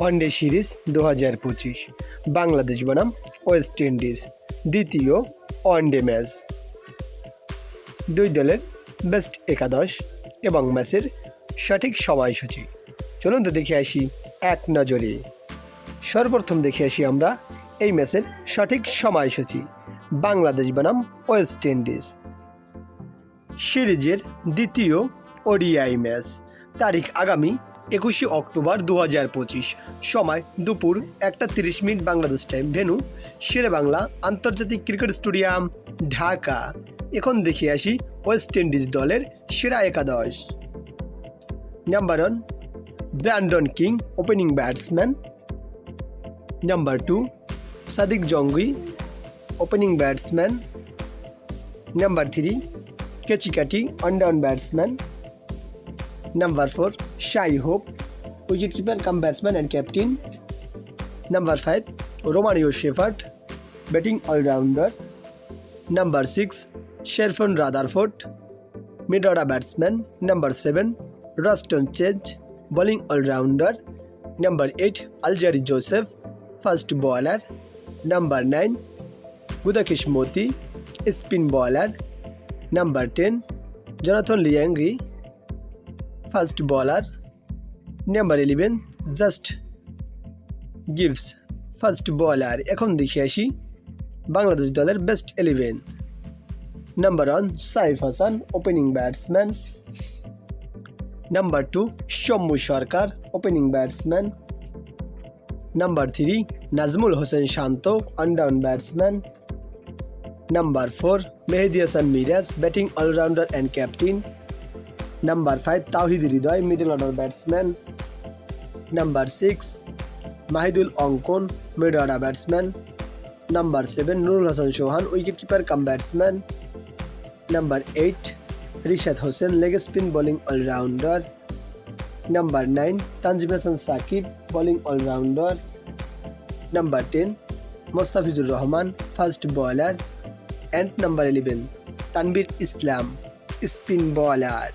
One day series দু হাজার পঁচিশ। বাংলাদেশ বনাম ওয়েস্ট ইন্ডিজ দ্বিতীয় ওয়ানডে ম্যাচ দুই দলের বেস্ট একাদশ এবং ম্যাচের সঠিক সময়সূচি। চলুন তো দেখে আসি এক নজরে। সর্বপ্রথম দেখে আসি আমরা এই ম্যাচের সঠিক সময়সূচি। বাংলাদেশ বনাম ওয়েস্ট ইন্ডিজ সিরিজের দ্বিতীয় ওডিআই ম্যাচ। তারিখ আগামী একুশে অক্টোবর দু হাজার পঁচিশ। সময় দুপুর একটা তিরিশ minute Bangladesh time venue, Shere Bangla আন্তর্জাতিক ক্রিকেট স্টেডিয়াম, ঢাকা। এখন দেখে আসি ওয়েস্ট ইন্ডিজ দলের সেরা একাদশ। Number one Brandon King opening batsman number two Sadiq জঙ্গি opening batsman number three Keacy Carty on batsman number four Shai Hope wicket keeper cum batsman and captain number five Romario Shepherd batting allrounder number six Sherfane Rutherford mid order batsman number seven Roston change bowling allrounder number eight Alzarri Joseph fast bowler number nine Gudakesh Motie spin bowler number ten fast bowler number eleven just gives fast bowler এখন দেখে আসি বাংলাদেশ দলের best eleven number one Saif Hasan opening batsman number two Soumya Sarkar opening batsman number three Najmul Hossain Shanto one down batsman number four Mehidy Hasan Miraz batting allrounder and captain number five Towhid Hridoy middle order batsman number six Mahidul Ankon mid order batsman number seven Nurul Hasan Sohan wicket keeper cum batsman number eight Rishad Hossain leg spin bowling allrounder number nine Tanzim Hasan Sakib bowling allrounder number ten Mustafizur Rahman fast bowler and number eleven Tanvir Islam spin bowler